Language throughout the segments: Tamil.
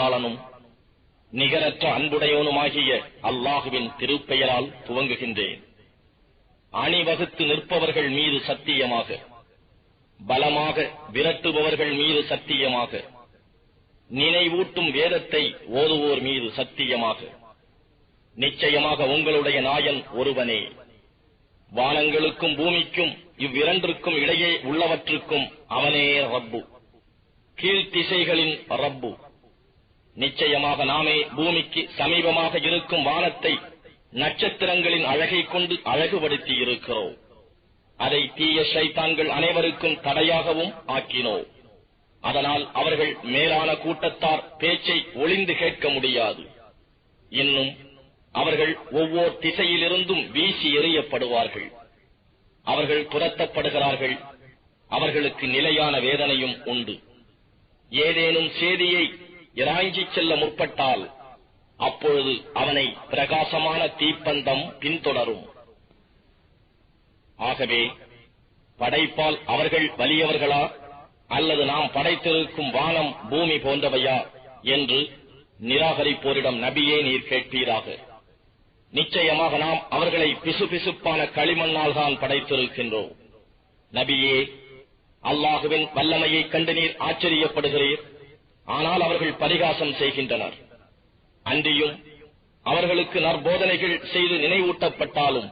அருளாளனும் நிகரற்ற அன்புடையவனுமாகிய அல்லாஹுவின் திருப்பெயரால் துவங்குகின்றேன். அணிவகுத்து நிற்பவர்கள் மீது சத்தியமாக பலமாக விரட்டுபவர்கள் மீது சத்தியமாக நினைவூட்டும் வேதத்தை ஓதுவோர் மீது சத்தியமாக நிச்சயமாக உங்களுடைய நாயன் ஒருவனே. வானங்களுக்கும் பூமிக்கும் இவ்விரண்டிற்கும் இடையே உள்ளவற்றுக்கும் அவனே ரப்பு. கீழ்த்திசைகளின் ரப்பு. நிச்சயமாக நாமே பூமிக்கு சமீபமாக இருக்கும் வானத்தை நட்சத்திரங்களின் அழகை கொண்டு அழகுபடுத்தி இருக்கிறோம் அதை தீய சைத்தான்கள் அனைவருக்கும் தடையாகவும் ஆக்கினோம். அதனால் அவர்கள் மேலான கூட்டத்தார் பேச்சை ஒளிந்து கேட்க முடியாது. இன்னும் அவர்கள் ஒவ்வொரு திசையிலிருந்தும் வீசி எறியப்படுவார்கள். அவர்கள் துரத்தப்படுகிறார்கள். அவர்களுக்கு நிலையான வேதனையும் உண்டு. ஏதேனும் சேதியை இராய்ஞ்சிச் செல்ல முற்பட்டால் அப்பொழுது அவனை பிரகாசமான தீப்பந்தம் பின்தொடரும். ஆகவே படைப்பால் அவர்கள் வலியவர்களா? அல்லது நாம் படைத்திருக்கும் வானம் பூமி போன்றவையா? என்று நிராகரிப்போரிடம் நபியே நீர் கேட்பீராக. நிச்சயமாக நாம் அவர்களை பிசுபிசுப்பான களிமண்ணால் தான் படைத்திருக்கின்றோம். நபியே அல்லாஹுவின் வல்லமையைக் கண்டு நீர் ஆச்சரியப்படுகிறீர். ஆனால் அவர்கள் பரிகாசம் செய்கின்றனர். அன்றியும் அவர்களுக்கு நற்போதனைகள் செய்து நினைவூட்டப்பட்டாலும்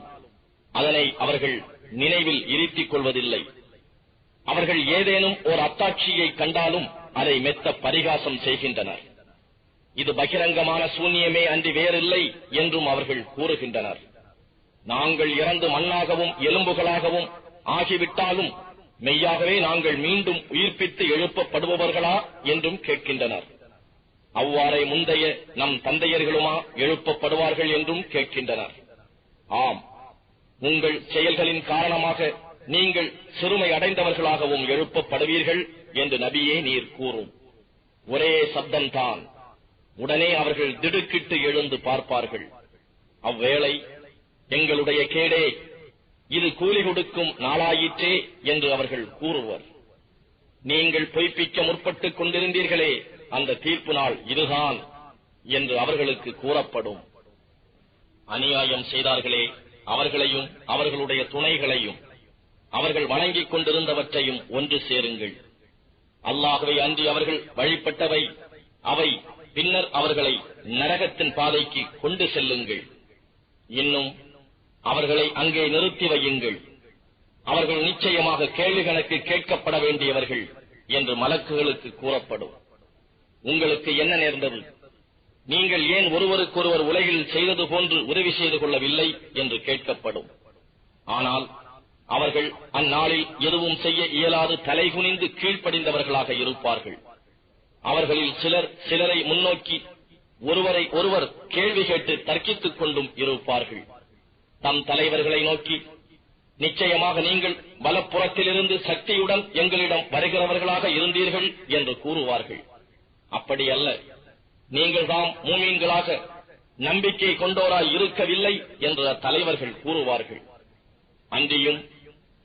அதனை அவர்கள் நினைவில் இருத்திக் கொள்வதில்லை. அவர்கள் ஏதேனும் ஒரு அத்தாட்சியை கண்டாலும் அதை மெத்த பரிகாசம் செய்கின்றனர். இது பகிரங்கமான சூன்யமே அன்றி வேறில்லை என்றும் அவர்கள் கூறுகின்றனர். நாங்கள் இறந்து மண்ணாகவும் எலும்புகளாகவும் ஆகிவிட்டாலும் மெய்யாகவே நாங்கள் மீண்டும் உயிர்ப்பித்து எழுப்பப்படுபவர்களா என்றும் கேட்கின்றனர். அவ்வாறே முந்தைய நம் தந்தையர்களுமா எழுப்பப்படுவார்கள் என்றும் கேட்கின்றனர். ஆம் உங்கள் செயல்களின் காரணமாக நீங்கள் சிறுமை அடைந்தவர்களாகவும் எழுப்பப்படுவீர்கள் என்று நபியே நீர் கூறும். ஒரே சப்தம்தான். உடனே அவர்கள் திடுக்கிட்டு எழுந்து பார்ப்பார்கள். அவ்வேளை எங்களுடைய கேடே இது கூலி கொடுக்கும் நாளாயிற்றே என்று அவர்கள் கூறுவர். நீங்கள் பொய்ப்பிக்க முற்பட்டுக் கொண்டிருந்தீர்களே அந்த தீர்ப்பு நாள் இதுதான் என்று அவர்களுக்கு கூறப்படும். அநியாயம் செய்தார்களே அவர்களையும் அவர்களுடைய துணைகளையும் அவர்கள் வணங்கிக் கொண்டிருந்தவற்றையும் ஒன்று சேருங்கள். அல்லாகவே அன்றி அவர்கள் வழிபட்டவை அவை பின்னர் அவர்களை நரகத்தின் பாதைக்கு கொண்டு செல்லுங்கள். இன்னும் அவர்களை அங்கே நிறுத்தி வையுங்கள். அவர்கள் நிச்சயமாக கேள்வி கணக்கு கேட்கப்பட வேண்டியவர்கள் என்று மலக்குகளுக்கு கூறப்படும். உங்களுக்கு என்ன நேர்ந்தது? நீங்கள் ஏன் ஒருவருக்கொருவர் உலகில் செய்தது போன்று உதவி செய்து கொள்ளவில்லை என்று கேட்கப்படும். ஆனால் அவர்கள் அந்நாளில் எதுவும் செய்ய இயலாது தலைகுனிந்து கீழ்ப்படிந்தவர்களாக இருப்பார்கள். அவர்களில் சிலர் சிலரை முன்னோக்கி ஒருவரை ஒருவர் கேள்வி கேட்டு தர்க்கித்துக் கொண்டும் இருப்பார்கள். தம் தலைவர்களை நோக்கி நிச்சயமாக நீங்கள் வலப்புறத்திலிருந்து சக்தியுடன் எங்களிடம் வருகிறவர்களாக இருந்தீர்கள் என்று கூறுவார்கள். அப்படி அல்ல நீங்கள் தாம் மூமீன்களாக நம்பிக்கை கொண்டோராய் இருக்கவில்லை என்ற தலைவர்கள் கூறுவார்கள். அன்றியும்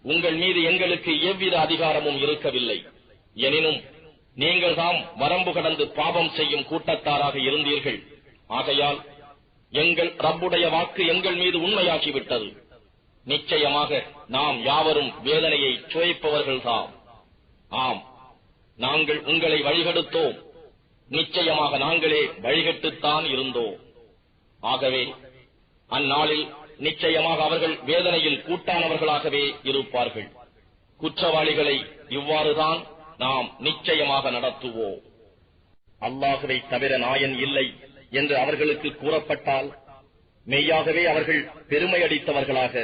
உங்கள் மீது எங்களுக்கு எவ்வித அதிகாரமும் இருக்கவில்லை. எனினும் நீங்கள் தாம் வரம்பு கடந்து பாவம் செய்யும் கூட்டத்தாராக இருந்தீர்கள். ஆகையால் எங்கள் ரப்புடைய வாக்கு எங்கள் மீது உண்மையாகிவிட்டது. நிச்சயமாக நாம் யாவரும் வேதனையை சுவைப்பவர்கள்தாம். ஆம் நாங்கள் உங்களை வழிகெடுத்தோம். நிச்சயமாக நாங்களே வழிகட்டுத்தான் இருந்தோம். ஆகவே அந்நாளில் நிச்சயமாக அவர்கள் வேதனையில் கூட்டானவர்களாகவே இருப்பார்கள். குற்றவாளிகளை இவ்வாறுதான் நாம் நிச்சயமாக நடத்துவோம். அல்லாஹுவை தவிர நாயன் இல்லை. என்று அவர்களுக்கு கூறப்பட்டால் மெய்யாகவே அவர்கள் பெருமையடித்தவர்களாக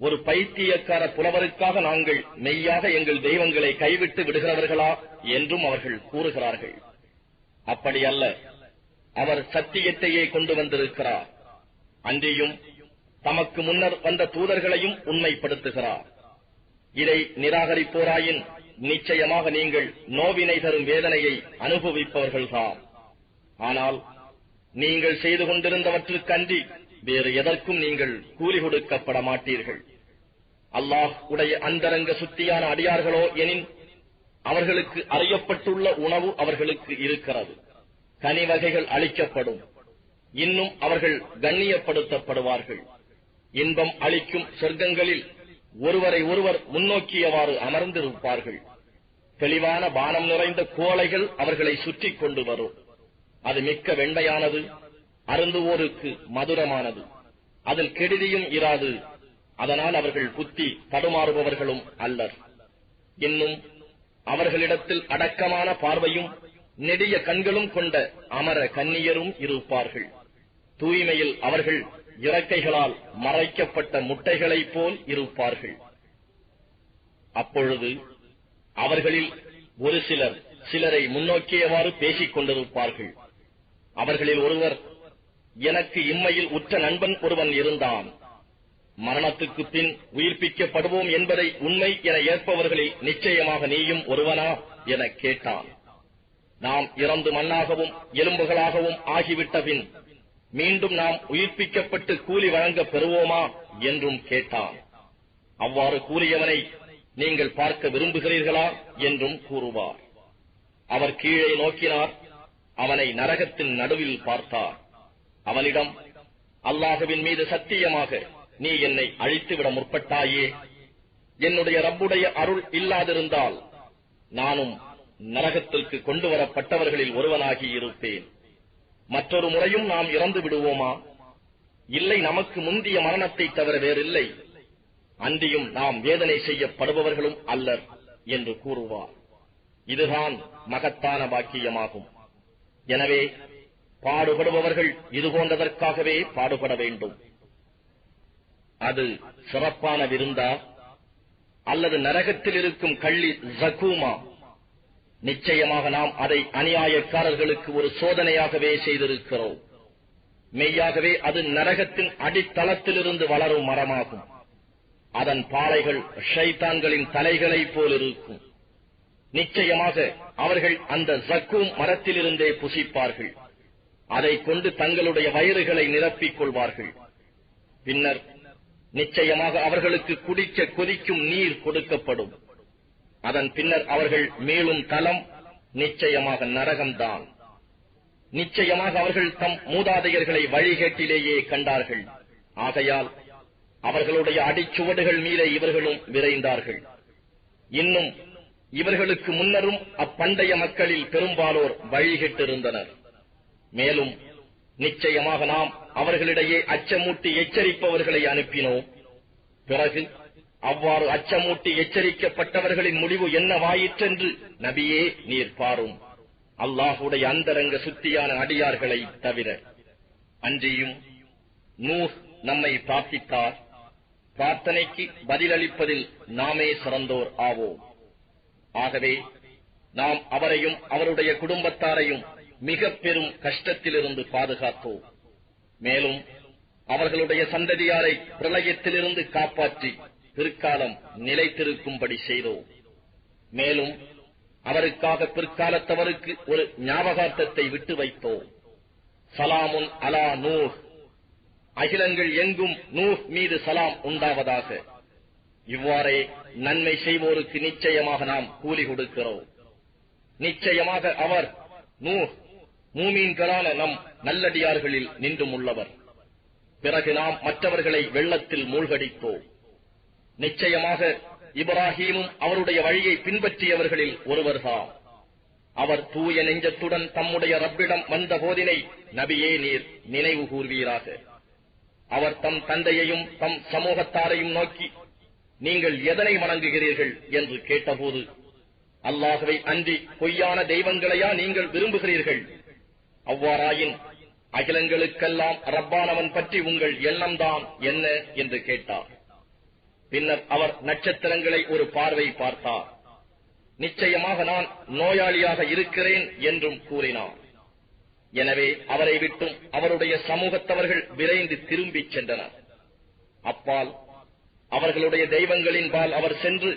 ஒரு பைத்தியக்கார புலவருக்காக நாங்கள் மெய்யாக எங்கள் தெய்வங்களை கைவிட்டு விடுகிறவர்களா என்றும் அவர்கள் கூறுகிறார்கள். அப்படி அல்ல. அவர் சத்தியத்தையே கொண்டு வந்திருக்கிறார். அன்றியும் தமக்கு முன்னர் வந்த தூதர்களையும் உண்மைப்படுத்துகிறார். இதை நிராகரிப்போராயின் நிச்சயமாக நீங்கள் நோவினை தரும் வேதனையை அனுபவிப்பவர்கள்தான். ஆனால் நீங்கள் செய்து கொண்டிருந்தவற்றுக்கன்றி வேறு எதற்கும் நீங்கள் கூலி கொடுக்கப்பட மாட்டீர்கள். அல்லாஹ் உடைய அந்தரங்க சுத்தியான அடியார்களோ எனின் அவர்களுக்கு அறியப்பட்டுள்ள உணவு அவர்களுக்கு இருக்கிறது. கனி வகைகள் அளிக்கப்படும். இன்னும் அவர்கள் கண்ணியப்படுத்தப்படுவார்கள். இன்பம் அளிக்கும் சொர்க்கங்களில் ஒருவரை ஒருவர் முன்னோக்கியவாறு அமர்ந்திருப்பார்கள். தெளிவான பானம் நிறைந்த கோலைகள் அவர்களை சுற்றி கொண்டு வரும். அது மிக்க வெண்டையானது அருந்துவோருக்கு மதுரமானது. அதில் கெடுதியும் இராது அதனால் அவர்கள் புத்தி தடுமாறுபவர்களும் அல்லர். இன்னும் அவர்களிடத்தில் அடக்கமான பார்வையும் நெடிய கண்களும் கொண்ட அமர கன்னியரும் இருப்பார்கள். தூய்மையில் அவர்கள் இறக்கைகளால் மறைக்கப்பட்ட முட்டைகளைப் போல் இருப்பார்கள். அப்பொழுது அவர்களில் ஒரு சிலர் சிலரை முன்னோக்கியவாறு பேசிக் கொண்டிருப்பார்கள். அவர்களில் ஒருவர் எனக்கு இம்மையில் உற்ற நண்பன் ஒருவன் இருந்தான். மரணத்துக்கு பின் உயிர்ப்பிக்கப்படுவோம் என்பதை உண்மை என ஏற்பவர்களில் நிச்சயமாக நீயும் ஒருவனா? என கேட்டான். நாம் இறந்து மண்ணாகவும் எலும்புகளாகவும் ஆகிவிட்ட பின் மீண்டும் நாம் உயிர்ப்பிக்கப்பட்டு கூலி வழங்கப் பெறுவோமா? என்றும் கேட்டான். அவ்வாறு கூறியவனை நீங்கள் பார்க்க விரும்புகிறீர்களா? என்றும் கூறுவார். அவர் கீழே நோக்கினார். அவனை நரகத்தின் நடுவில் பார்த்தார். அவனிடம் அல்லாஹுவின் மீது சத்தியமாக நீ என்னை அழித்துவிட முற்பட்டாயே. என்னுடைய ரப்புடைய அருள் இல்லாதிருந்தால் நானும் நரகத்திற்கு கொண்டு வரப்பட்டவர்களில் ஒருவனாகி இருப்பேன். மற்றொரு முறையும் நாம் இறந்து விடுவோமா? இல்லை நமக்கு முந்திய மரணத்தை தவிர வேறில்லை. அன்றியும் நாம் வேதனை செய்யப்படுபவர்களும் அல்லர் என்று கூறுவார். இதுதான் மகத்தான பாக்கியமாகும் எனவே பாடுபடுபவர்கள் இது போன்றதற்காகவே பாடுபட வேண்டும். அது சிறப்பான விருந்தா? அல்லது நரகத்தில் இருக்கும் கள்ளி ஜகூமா? நிச்சயமாக நாம் அதை அநியாயக்காரர்களுக்கு ஒரு சோதனையாகவே செய்திருக்கிறோம். மெய்யாகவே அது நரகத்தின் அடித்தளத்திலிருந்து வளரும் மரமாகும். அதன் பாலைகள் ஷைத்தான்களின் தலைகளைப் போல் இருக்கும் நிச்சயமாக அவர்கள் அந்த ஜக்கூம் மரத்திலிருந்தே புசிப்பார்கள். அதைக் கொண்டு தங்களுடைய வயிறுகளை நிரப்பிக் கொள்வார்கள். பின்னர் நிச்சயமாக அவர்களுக்கு குடிக்க கொதிக்கும் நீர் கொடுக்கப்படும். அதன் பின்னர் அவர்கள் மேலும் தலம் நிச்சயமாக நரகம்தான். நிச்சயமாக அவர்கள் தம் மூதாதையர்களை வழிகேட்டிலேயே கண்டார்கள். ஆகையால் அவர்களுடைய அடிச்சுவடுகள் மீதே இவர்களும் விரைந்தார்கள். இன்னும் இவர்களுக்கு முன்னரும் அப்பண்டைய மக்களில் பெரும்பாலோர் வழிகிட்டிருந்தனர். மேலும் நிச்சயமாக நாம் அவர்களிடையே அச்சமூட்டி எச்சரிப்பவர்களை அனுப்பினோம். பிறகு அவ்வாறு அச்சமூட்டி எச்சரிக்கப்பட்டவர்களின் முடிவு என்னவாயிற்றென்று நபியே நீர் பாரும். அல்லாஹுடைய அந்தரங்க சுத்தியான அடியார்களை தவிர. அன்றியும் நூஹ் நம்மை பிரார்த்தித்தார். பிரார்த்தனைக்கு பதிலளிப்பதில் நாமே சிறந்தோர் ஆவோம். ஆகவே நாம் அவரையும் அவருடைய குடும்பத்தாரையும் மிக பெரும் கஷ்டத்திலிருந்து பாதுகாத்தோம் மேலும் அவர்களுடைய சந்ததியாரை பிரளயத்திலிருந்து காப்பாற்றி பிற்காலம் நிலைத்திருக்கும்படி செய்தோம். மேலும் அவருக்காக பிற்காலத்தவருக்கு ஒரு ஞாபகார்த்தத்தை விட்டு வைத்தோம். சலாமுன் அலா நூஹ். அகிலங்கள் எங்கும் நூஹ் மீது சலாம் உண்டாவதாக இவ்வாறே நன்மை செய்வோருக்கு நிச்சயமாக நாம் கூலி கொடுக்கிறோம். நிச்சயமாக அவர் மூமீன்களான நம் நல்லடியார்களில் நின்றும் உள்ளவர். பிறகு நாம் மற்றவர்களை வெள்ளத்தில் மூழ்கடிப்போம். நிச்சயமாக இப்ராஹீமும் அவருடைய வழியை பின்பற்றியவர்களில் ஒருவர்தான் அவர் தூய நெஞ்சத்துடன் தம்முடைய ரப்பிடம் வந்த போதினை நபியே நீர் நினைவு கூர்வீராக. அவர் தம் தந்தையையும் தம் சமூகத்தாரையும் நோக்கி நீங்கள் எதனை வணங்குகிறீர்கள் என்று கேட்டபோது அல்லாஹுவை அன்றி பொய்யான தெய்வங்களையா நீங்கள் விரும்புகிறீர்கள்? அவ்வாறாயின் அகிலங்களுக்கெல்லாம் ரப்பானவன் பற்றி உங்கள் எண்ணம்தான் என்ன? என்று கேட்டார். பின்னர் அவர் நட்சத்திரங்களை ஒரு பார்வை பார்த்தார். நிச்சயமாக நான் நோயாளியாக இருக்கிறேன் என்றும் கூறினார். எனவே அவரை விட்டும் அவருடைய சமூகத்தவர்கள் விரைந்து திரும்பிச் சென்றனர். அப்பால் அவர்களுடைய தெய்வங்களின் பால் அவர் சென்று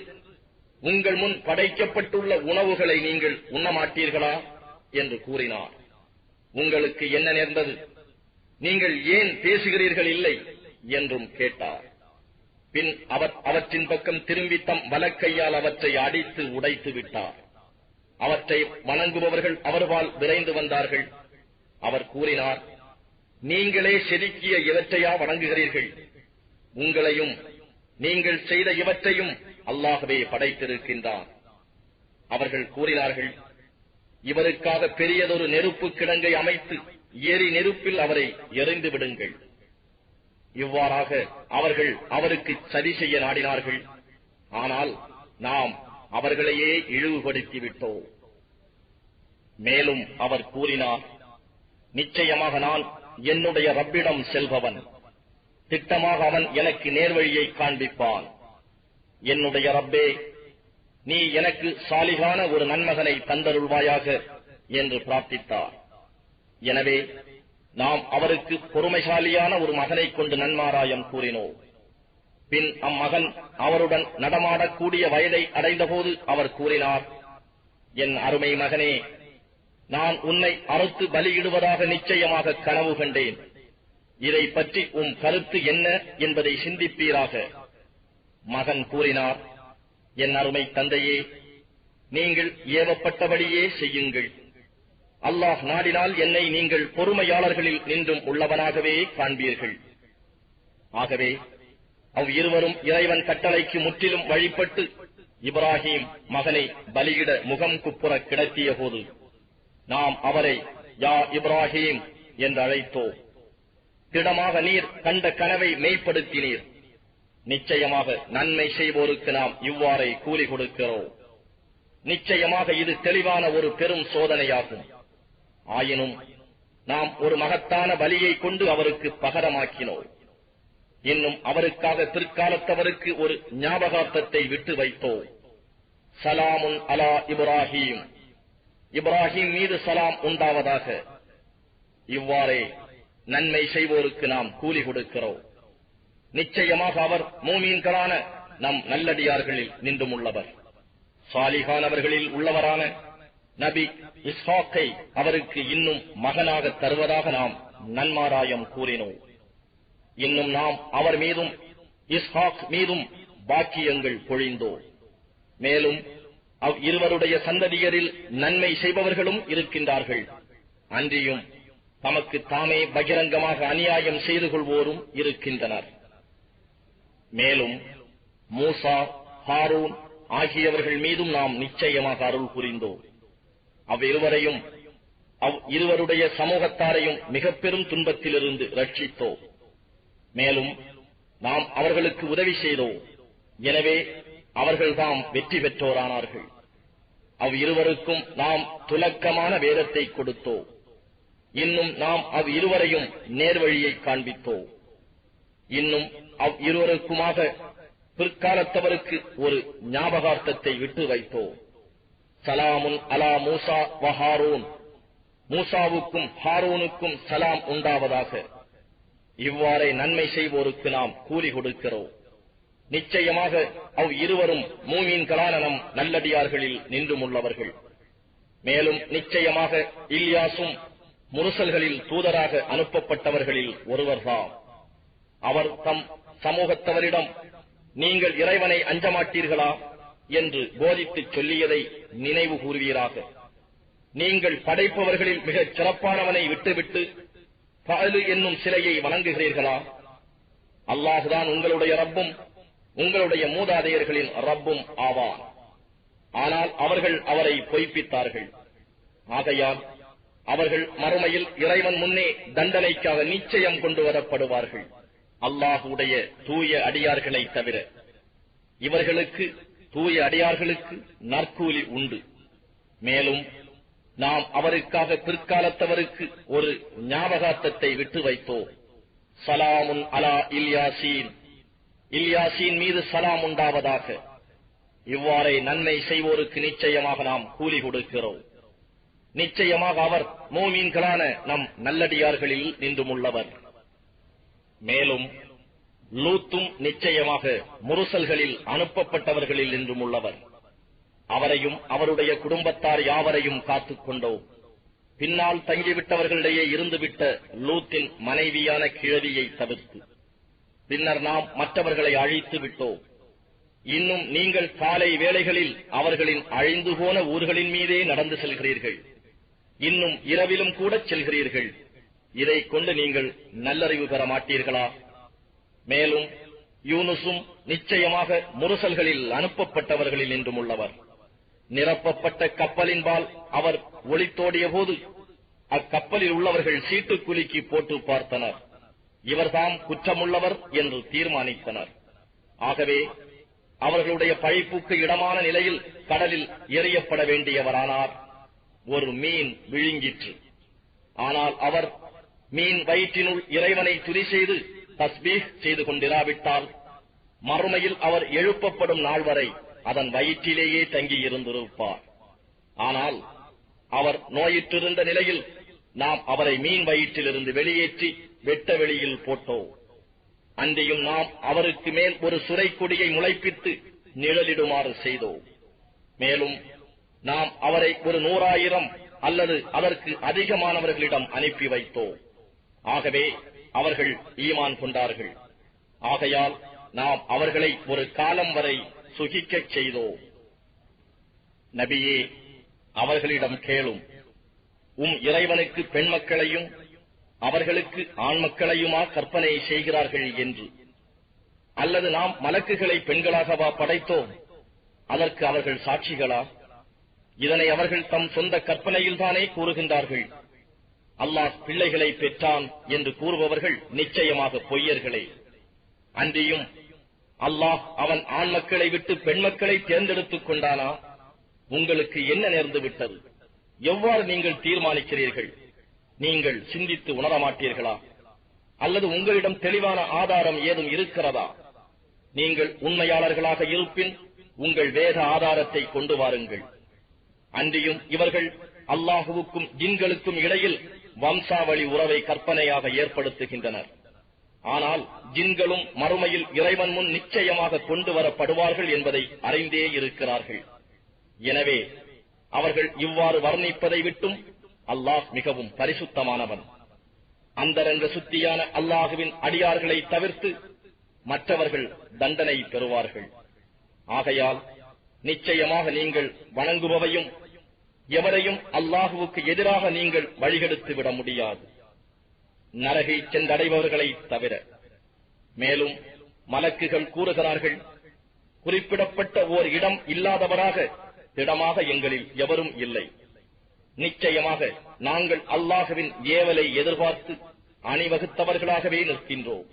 உங்கள் முன் படைக்கப்பட்டுள்ள உணவுகளை நீங்கள் உண்ணமாட்டீர்களா என்று கூறினார். உங்களுக்கு என்ன நேர்ந்தது? நீங்கள் ஏன் பேசுகிறீர்கள் இல்லை என்றும் கேட்டார். பின் அவர் அவற்றின் பக்கம் திரும்பி தம் வலக்கையால் அவற்றை அடித்து உடைத்து விட்டார். அவற்றை வணங்குபவர்கள் அவர்பால் விரைந்து வந்தார்கள். அவர் கூறினார் நீங்களே செதுக்கிய இவற்றையா வணங்குகிறீர்கள்? உங்களையும் நீங்கள் செய்த இவற்றையும் அல்லாகவே படைத்திருக்கின்றான். அவர்கள் கூறினார்கள் இவருக்காக பெரியதொரு நெருப்பு கிடங்கை அமைத்து எரி நெருப்பில் அவரை எறிந்து விடுங்கள். இவ்வாறாக அவர்கள் அவருக்கு சதி செய்ய நாடினார்கள். ஆனால் நாம் அவர்களையே இழிவுபடுத்தி விட்டோம் மேலும் அவர் கூறினார் நிச்சயமாக நான் என்னுடைய ரப்பிடம் செல்பவன். திட்டமாக அவன் எனக்கு நேர்வழியை காண்பிப்பான். என்னுடைய ரப்பே நீ எனக்கு சாலிகான ஒரு நன்மகனை தந்தருள்வாயாக என்று பிரார்த்தித்தார். எனவே நாம் அவருக்கு பொறுமைசாலியான ஒரு மகனைக் கொண்டு நன்மாராயம் கூறினோம். பின் அம்மகன் அவருடன் நடமாடக்கூடிய வயதை அடைந்தபோது அவர் கூறினார் என் அருமை மகனே நான் உன்னை அறுத்து பலியிடுவதாக நிச்சயமாக கனவு கண்டேன். இதை பற்றி உம் கருத்து என்ன என்பதை சிந்திப்பீராக. மகன் கூறினார் என் அருமை தந்தையே நீங்கள் ஏவப்பட்டபடியே செய்யுங்கள். அல்லாஹ் நாடினால் என்னை நீங்கள் பொறுமையாளர்களில் நின்றும் உள்ளவனாகவே காண்பீர்கள். ஆகவே அவ் இருவரும் இறைவன் கட்டளைக்கு முற்றிலும் வழிபட்டு இப்ராஹிம் மகனை பலியிட முகம் குப்புற கிடத்திய போது நாம் அவரை யா இப்ராஹிம் என்று அழைத்தோம். திடமாக நீர் கண்ட கனவை மெய்ப்படுத்தினீர். நிச்சயமாக நன்மை செய்வோருக்கு நாம் இவ்வாறே கூலி கொடுக்கிறோம். நிச்சயமாக இது தெளிவான ஒரு பெரும் சோதனையாகும். ஆயினும் நாம் ஒரு மகத்தான பலியை கொண்டு அவருக்கு பகரமாக்கினோம். இன்னும் அவருக்காக பிற்காலத்தவருக்கு ஒரு ஞாபகார்த்தத்தை விட்டு வைத்தோம். சலாமுன் அலா இப்ராஹிம். இப்ராஹிம் மீது சலாம் உண்டாவதாக. இவ்வாறே நன்மை செய்வோருக்கு நாம் கூலி கொடுக்கிறோம். நிச்சயமாக அவர் மூமீன்களான நம் நல்லடியார்களில் நின்றும் உள்ளவர் சாலிகானவர்களில் உள்ளவரான நபி இஸ்ஹாக்கை அவருக்கு இன்னும் மகனாக தருவதாக நாம் நன்மாராயம் கூறினோம். இன்னும் நாம் அவர் மீதும் இஸ்ஹாக் மீதும் பாக்கியங்கள் பொழிந்தோம். மேலும் அவ் இருவருடைய சந்ததியரில் நன்மை செய்பவர்களும் இருக்கின்றார்கள். அன்றியும் தமக்கு தாமே பகிரங்கமாக அநியாயம் செய்து கொள்வோரும் இருக்கின்றனர். மேலும் மூசா ஹாரூன் ஆகியவர்கள் மீதும் நாம் நிச்சயமாக அருள் புரிந்தோம். அவ்விருவரையும் அவ் இருவருடைய சமூகத்தாரையும் மிக பெரும் துன்பத்திலிருந்து ரட்சித்தோம். மேலும் நாம் அவர்களுக்கு உதவி செய்தோம். எனவே அவர்கள்தாம் வெற்றி பெற்றோரானார்கள். அவ் இருவருக்கும் நாம் துலக்கமான வேதத்தை கொடுத்தோம். இன்னும் நாம் அவ் இருவரையும் நேர்வழியை காண்பித்தோம். இன்னும் அவ் இருவருக்குமாக பிற்காலத்தவருக்கு ஒரு ஞாபகார்த்தத்தை விட்டு வைத்தோம். சலாமுன் அலா மூசா வஹாரோன் மூசாவுக்கும் ஹாரோனுக்கும் சலாம் உண்டாவதாக. இவ்வாறே நன்மை செய்வோருக்கு நாம் கூலி கொடுக்கிறோம். நிச்சயமாக அவ் இருவரும் மூமீன்களான நம் நல்லடியார்களில் நின்றுமுள்ளவர்கள். மேலும் நிச்சயமாக இல்யாசும் முரசல்களில் தூதராக அனுப்பப்பட்டவர்களில் ஒருவர்தாம் அவர் தம் சமூகத்தவரிடம் நீங்கள் இறைவனை அஞ்சமாட்டீர்களா? என்று போதித்துச் சொல்லியதை நினைவு கூறுவீராக. நீங்கள் படைப்பவர்களில் மிகச் சிறப்பானவனை விட்டுவிட்டு பகலு என்னும் சிலையை வணங்குகிறீர்களா? அல்லாஹுதான் உங்களுடைய ரப்பும் உங்களுடைய மூதாதையர்களின் ரப்பும் ஆவான். ஆனால் அவர்கள் அவரை பொய்ப்பித்தார்கள். ஆகையால் அவர்கள் மறுமையில் இறைவன் முன்னே தண்டனைக்காக நிச்சயம் கொண்டு வரப்படுவார்கள். அல்லாஹுடைய தூய அடியார்களை தவிர இவர்களுக்கு தூய அடியார்களுக்கு நற்கூலி உண்டு. மேலும் நாம் அவருக்காக பிற்காலத்தவருக்கு ஒரு ஞாபகார்த்தத்தை விட்டு வைத்தோம். சலாமுன் அலா இல்யாசீன். இல்யாசீன் மீது சலாம் உண்டாவதாக. இவ்வாறே நன்மை செய்வோருக்கு நிச்சயமாக நாம் கூலி கொடுக்கிறோம். நிச்சயமாக அவர் மோமீன்களான நம் நல்லடியார்களில் நின்றும் உள்ளவர் மேலும் லூத்தும் நிச்சயமாக முரசல்களில் அனுப்பப்பட்டவர்களில் நின்றும் உள்ளவர் அவரையும் அவருடைய குடும்பத்தார் யாவரையும் காத்துக் கொண்டோம். பின்னால் தங்கிவிட்டவர்களிடையே இருந்துவிட்ட லூத்தின் மனைவியான கிழவியை தவிர்த்து. பின்னர் நாம் மற்றவர்களை அழித்து விட்டோம். இன்னும் நீங்கள் காலை வேளைகளில் அவர்களின் அழிந்து போன ஊர்களின் மீதே நடந்து செல்கிறீர்கள். இன்னும் இரவிலும் கூட செல்கிறீர்கள். இதை கொண்டு நீங்கள் நல்லறிவு பெற மாட்டீர்களா? மேலும் யூனுசும் நிச்சயமாக முரசல்களில் அனுப்பப்பட்டவர்களில் என்றும் உள்ளவர். நிரப்பப்பட்ட கப்பலின்பால் அவர் ஒளித்தோடிய போது அக்கப்பலில் உள்ளவர்கள் சீட்டுக்குலுக்கி போட்டு பார்த்தனர். இவர்தாம் குற்றமுள்ளவர் என்று தீர்மானித்தனர். ஆகவே அவர்களுடைய பழிப்புக்கு இடமான நிலையில் கடலில் எறியப்பட வேண்டியவரானார். ஒரு மீன் விழுங்கிற்று. ஆனால் அவர் மீன் வயிற்றினுள் இறைவனை துதி செய்து தஸ்பீஹ் செய்து கொண்டிராவிட்டால் மறுமையில் அவர் எழுப்பப்படும் நாள் வரை அதன் வயிற்றிலேயே தங்கியிருந்திருப்பார். ஆனால் அவர் நோயிற்றிருந்த நிலையில் நாம் அவரை மீன் வயிற்றிலிருந்து வெளியேற்றி வெட்ட வெளியில் போட்டோம். அன்றையும் நாம் அவருக்கு மேல் ஒரு சுரை கொடியை முளைப்பித்து நிழலிடுமாறு செய்தோம். மேலும் நாம் அவரை ஒரு நூறாயிரம் அல்லது அதற்கு அதிகமானவர்களிடம் அனுப்பி வைத்தோம். ஆகவே அவர்கள் ஈமான் கொண்டார்கள். ஆகையால் நாம் அவர்களை ஒரு காலம் வரை சுகிக்கச் செய்தோம். நபியே அவர்களிடம் கேளும். உம் இறைவனுக்கு பெண் மக்களையும் அவர்களுக்கு ஆண் மக்களையுமா கற்பனை செய்கிறார்கள் என்று. அல்லது நாம் மலக்குகளை பெண்களாகவா படைத்தோம்? அதற்கு அவர்கள் சாட்சிகளா? இதனை அவர்கள் தம் சொந்த கற்பனையில்தானே கூறுகின்றார்கள். அல்லாஹ் பிள்ளைகளை பெற்றான் என்று கூறுபவர்கள் நிச்சயமாக பொய்யர்களே. அன்றியும் அல்லாஹ் அவன் ஆண் மக்களை விட்டு பெண் மக்களை தேர்ந்தெடுத்துக் கொண்டானா? உங்களுக்கு என்ன நேர்ந்து விட்டது? எவ்வாறு நீங்கள் தீர்மானிக்கிறீர்கள்? நீங்கள் சிந்தித்து உணரமாட்டீர்களா அல்லது உங்களிடம் தெளிவான ஆதாரம் ஏதும் இருக்கிறதா? நீங்கள் உண்மையாளர்களாக இருப்பின் உங்கள் வேத ஆதாரத்தை கொண்டு வாருங்கள். அன்றியும் இவர்கள் அல்லாஹுவுக்கும் ஜின்களுக்கும் இடையில் வம்சாவளி உறவை கற்பனையாக ஏற்படுத்துகின்றனர். ஆனால் ஜின்களும் மறுமையில் இறைவன் முன் நிச்சயமாக கொண்டு வரப்படுவார்கள் என்பதை அறிந்தே இருக்கிறார்கள். எனவே அவர்கள் இவ்வாறு வர்ணிப்பதை விட்டும் அல்லாஹ் மிகவும் பரிசுத்தமானவன். அந்தரங்க சுத்தியான அல்லாஹுவின் அடியார்களை தவிர்த்து மற்றவர்கள் தண்டனை பெறுவார்கள். ஆகையால் நிச்சயமாக நீங்கள் வணங்குபவையும் எவரையும் அல்லாஹுவுக்கு எதிராக நீங்கள் வழிகெடுத்து விட முடியாது. நரகை சென்றடைபவர்களை தவிர. மேலும் மலக்குகள் கூறுகிறார்கள் குறிப்பிடப்பட்ட ஓர் இடம் இல்லாதவராக திடமாக எங்களில் எவரும் இல்லை. நிச்சயமாக நாங்கள் அல்லாஹுவின் ஏவலை எதிர்பார்த்து அணிவகுத்தவர்களாகவே நிற்கின்றோம்.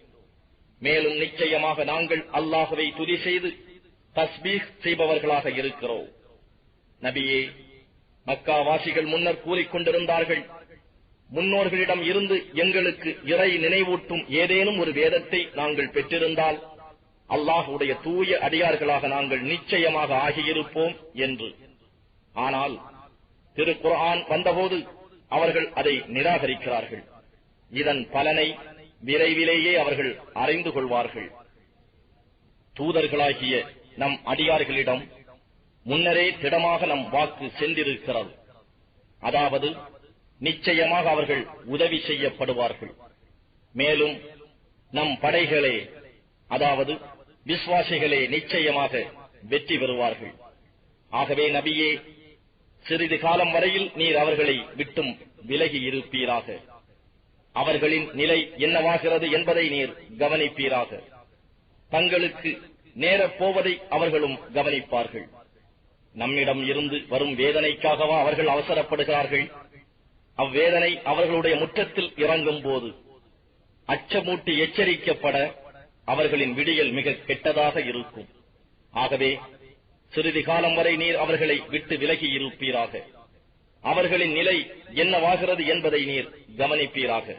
மேலும் நிச்சயமாக நாங்கள் அல்லாஹுவை துதி செய்து தஸ்பீக் செய்பவர்களாக இருக்கிறோம். நபியே மக்காவாசிகள் முன்னர் கூறிக்கொண்டிருந்தார்கள் முன்னோர்களிடம் இருந்து எங்களுக்கு இறை நினைவூட்டும் ஏதேனும் ஒரு வேதத்தை நாங்கள் பெற்றிருந்தால் அல்லாஹுடைய தூய அடியார்களாக நாங்கள் நிச்சயமாக ஆகியிருப்போம் என்று. ஆனால் திருக்குர்ஆன் வந்தபோது அவர்கள் அதை நிராகரிக்கிறார்கள். இதன் பலனை விரைவிலேயே அவர்கள் அறிந்து கொள்வார்கள். தூதர்களாகிய நம் அடியார்களிடம் முன்னரே திடமாக நம் வாக்கு சென்றிருக்கிறது. அதாவது நிச்சயமாக அவர்கள் உதவி செய்யப்படுவார்கள். மேலும் நம் படைகளே அதாவது விசுவாசிகளே நிச்சயமாக வெற்றி பெறுவார்கள். ஆகவே நபியே சிறிது காலம் வரையில் நீர் அவர்களை விட்டும் விலகி இருப்பீராக. அவர்களின் நிலை என்னவாகிறது என்பதை நீர் கவனிப்பீராக. தங்களுக்கு நேரப் போவதை அவர்களும் கவனிப்பார்கள். நம்மிடம் இருந்து வரும் வேதனைக்காகவா அவர்கள் அவசரப்படுகிறார்கள்? அவ்வேதனை அவர்களுடைய முற்றத்தில் இறங்கும் போது அச்சமூட்டி எச்சரிக்கப்பட அவர்களின் விடியல் மிக கெட்டதாக இருக்கும். ஆகவே சிறிது காலம் வரை நீர் அவர்களை விட்டு விலகி இருப்பீராக. அவர்களின் நிலை என்னவாகிறது என்பதை நீர் கவனிப்பீராக.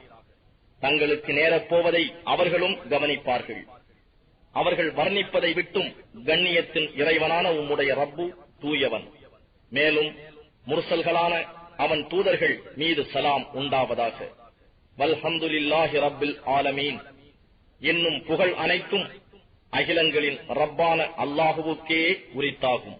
தங்களுக்கு நேரப் போவதை அவர்களும் கவனிப்பார்கள். அவர்கள் வர்ணிப்பதை விட்டும் கண்ணியத்தின் இறைவனான உம்முடைய ரப்பு தூயவன். மேலும் முர்சல்களான அவன் தூதர்கள் மீது சலாம் உண்டாவதாக. வல்ஹம்துலில்லாஹி ரப்பில் ஆலமீன். என்னும் புகழ் அனைத்தும் அகிலங்களின் ரப்பான அல்லாஹுவுக்கே உரித்தாகும்.